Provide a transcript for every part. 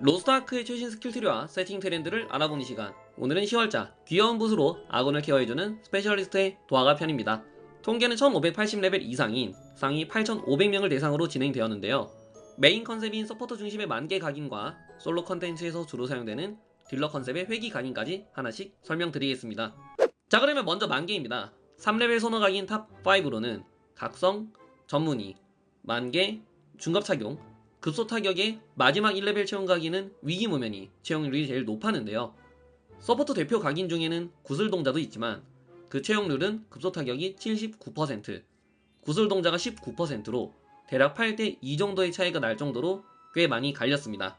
로스트아크의 최신 스킬 트리와 세팅 트렌드를 알아보는 시간. 오늘은 10월자 귀여운 붓으로 아군을 케어해주는 스페셜리스트의 도화가 편입니다. 통계는 1580레벨 이상인 상위 8500명을 대상으로 진행되었는데요. 메인 컨셉인 서포터 중심의 만개 각인과 솔로 컨텐츠에서 주로 사용되는 딜러 컨셉의 회기 각인까지 하나씩 설명드리겠습니다. 자 그러면 먼저 만개입니다. 3레벨 선호 각인 탑5로는 각성, 전문의, 만개, 중갑 착용, 급소 타격의 마지막 1레벨 채용 각인은 위기 무면이 채용률이 제일 높았는데요. 서포터 대표 각인 중에는 구슬 동자도 있지만 그 채용률은 급소 타격이 79%, 구슬 동자가 19%로 대략 8대 2 정도의 차이가 날 정도로 꽤 많이 갈렸습니다.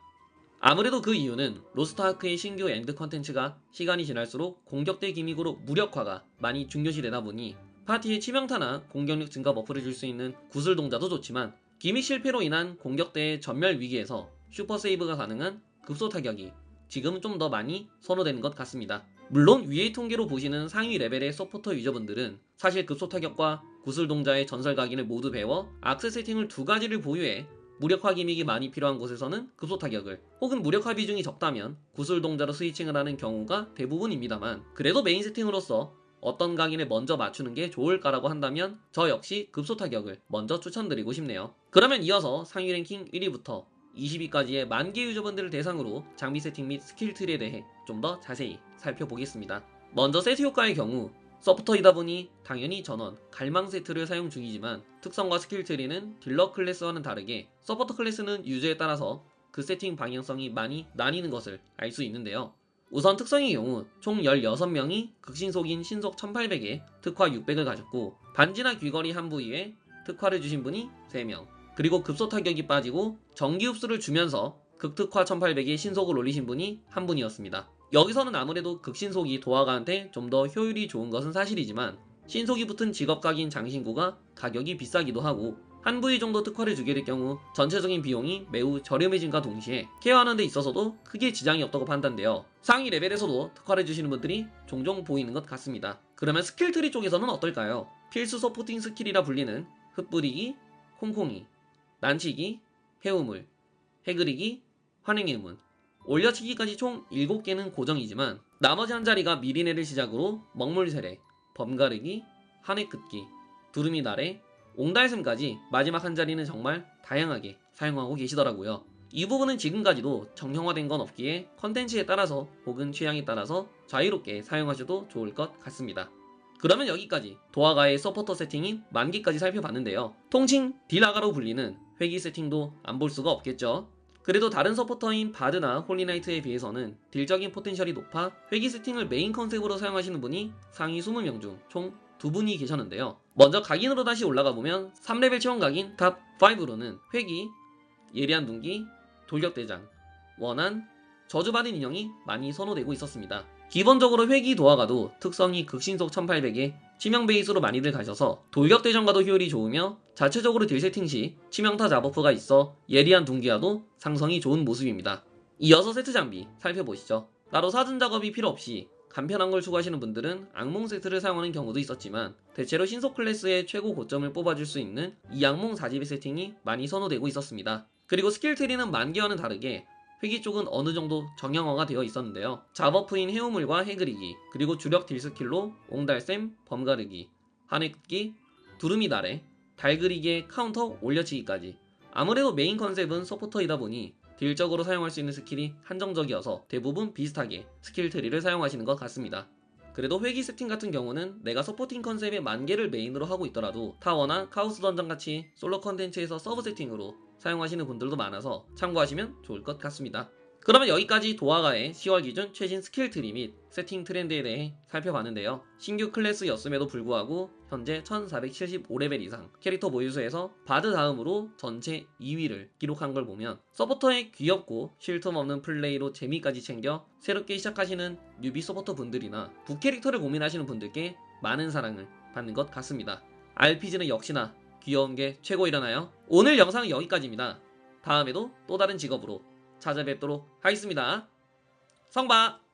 아무래도 그 이유는 로스트아크의 신규 엔드 컨텐츠가 시간이 지날수록 공격대 기믹으로 무력화가 많이 중요시되다 보니 파티에 치명타나 공격력 증가 버프를 줄 수 있는 구슬 동자도 좋지만 기믹 실패로 인한 공격대의 전멸 위기에서 슈퍼 세이브가 가능한 급소 타격이 지금 좀 더 많이 선호되는 것 같습니다. 물론 위의 통계로 보시는 상위 레벨의 서포터 유저분들은 사실 급소 타격과 구슬 동자의 전설 각인을 모두 배워 악세 세팅을 두 가지를 보유해 무력화 기믹이 많이 필요한 곳에서는 급소 타격을 혹은 무력화 비중이 적다면 구슬 동자로 스위칭을 하는 경우가 대부분입니다만 그래도 메인 세팅으로서 어떤 각인을 먼저 맞추는 게 좋을까라고 한다면 저 역시 급소 타격을 먼저 추천드리고 싶네요. 그러면 이어서 상위 랭킹 1위부터 20위까지의 만개 유저분들을 대상으로 장비 세팅 및 스킬 트리에 대해 좀 더 자세히 살펴보겠습니다. 먼저 세트 효과의 경우 서포터이다 보니 당연히 전원, 갈망 세트를 사용 중이지만 특성과 스킬 트리는 딜러 클래스와는 다르게 서포터 클래스는 유저에 따라서 그 세팅 방향성이 많이 나뉘는 것을 알 수 있는데요. 우선 특성의 경우 총 16명이 극신속인 신속 1800에 특화 600을 가졌고 반지나 귀걸이 한 부위에 특화를 주신 분이 3명 그리고 급소 타격이 빠지고 전기 흡수를 주면서 극특화 1800에 신속을 올리신 분이 한 분이었습니다. 여기서는 아무래도 극신속이 도화가한테 좀 더 효율이 좋은 것은 사실이지만 신속이 붙은 직업각인 장신구가 가격이 비싸기도 하고 한 부위 정도 특화를 주게 될 경우 전체적인 비용이 매우 저렴해진과 동시에 케어하는 데 있어서도 크게 지장이 없다고 판단되어 상위 레벨에서도 특화를 주시는 분들이 종종 보이는 것 같습니다. 그러면 스킬 트리 쪽에서는 어떨까요? 필수 서포팅 스킬이라 불리는 흩뿌리기, 콩콩이, 난치기, 해우물, 해그리기, 환행의 문, 올려치기까지 총 7개는 고정이지만 나머지 한 자리가 미리네를 시작으로 먹물 세례, 범가르기, 한해 긋기, 두루미 나래, 옹달샘까지 마지막 한 자리는 정말 다양하게 사용하고 계시더라고요. 이 부분은 지금까지도 정형화된 건 없기에 컨텐츠에 따라서 혹은 취향에 따라서 자유롭게 사용하셔도 좋을 것 같습니다. 그러면 여기까지 도화가의 서포터 세팅인 만기까지 살펴봤는데요. 통칭 딜아가로 불리는 회기 세팅도 안 볼 수가 없겠죠. 그래도 다른 서포터인 바드나 홀리나이트에 비해서는 딜적인 포텐셜이 높아 회기 세팅을 메인 컨셉으로 사용하시는 분이 상위 20명 중 총 두 분이 계셨는데요. 먼저 각인으로 다시 올라가 보면 3레벨 체험 각인 탑 5로는 회기, 예리한 둔기, 돌격대장, 원한, 저주받은 인형이 많이 선호되고 있었습니다. 기본적으로 회기 도화가도 특성이 극신속 1800에 치명 베이스로 많이들 가셔서 돌격대전과도 효율이 좋으며 자체적으로 딜 세팅 시 치명타 자버프가 있어 예리한 둔기와도 상성이 좋은 모습입니다. 이어서 세트 장비 살펴보시죠. 따로 사전 작업이 필요 없이 간편한 걸 추구하시는 분들은 악몽 세트를 사용하는 경우도 있었지만 대체로 신속 클래스의 최고 고점을 뽑아줄 수 있는 이 악몽 4집의 세팅이 많이 선호되고 있었습니다. 그리고 스킬 트리는 만개와는 다르게 회기 쪽은 어느 정도 정형화가 되어 있었는데요. 자버프인 해우물과 해그리기, 그리고 주력 딜 스킬로 옹달샘, 범가르기, 한해긋기, 두루미 나래, 달그리기의 카운터 올려치기까지. 아무래도 메인 컨셉은 서포터이다 보니 딜적으로 사용할 수 있는 스킬이 한정적이어서 대부분 비슷하게 스킬 트리를 사용하시는 것 같습니다. 그래도 회기 세팅 같은 경우는 내가 서포팅 컨셉의 만개를 메인으로 하고 있더라도 타워나 카우스 던전 같이 솔로 컨텐츠에서 서브 세팅으로 사용하시는 분들도 많아서 참고하시면 좋을 것 같습니다. 그러면 여기까지 도화가의 10월 기준 최신 스킬 트리 및 세팅 트렌드에 대해 살펴봤는데요. 신규 클래스였음에도 불구하고 현재 1475레벨 이상 캐릭터 보유수에서 바드 다음으로 전체 2위를 기록한 걸 보면 서포터의 귀엽고 쉴 틈 없는 플레이로 재미까지 챙겨 새롭게 시작하시는 뉴비 서포터 분들이나 부캐릭터를 고민하시는 분들께 많은 사랑을 받는 것 같습니다. RPG는 역시나 귀여운 게 최고이라나요? 오늘 영상은 여기까지입니다. 다음에도 또 다른 직업으로 찾아뵙도록 하겠습니다. 성바!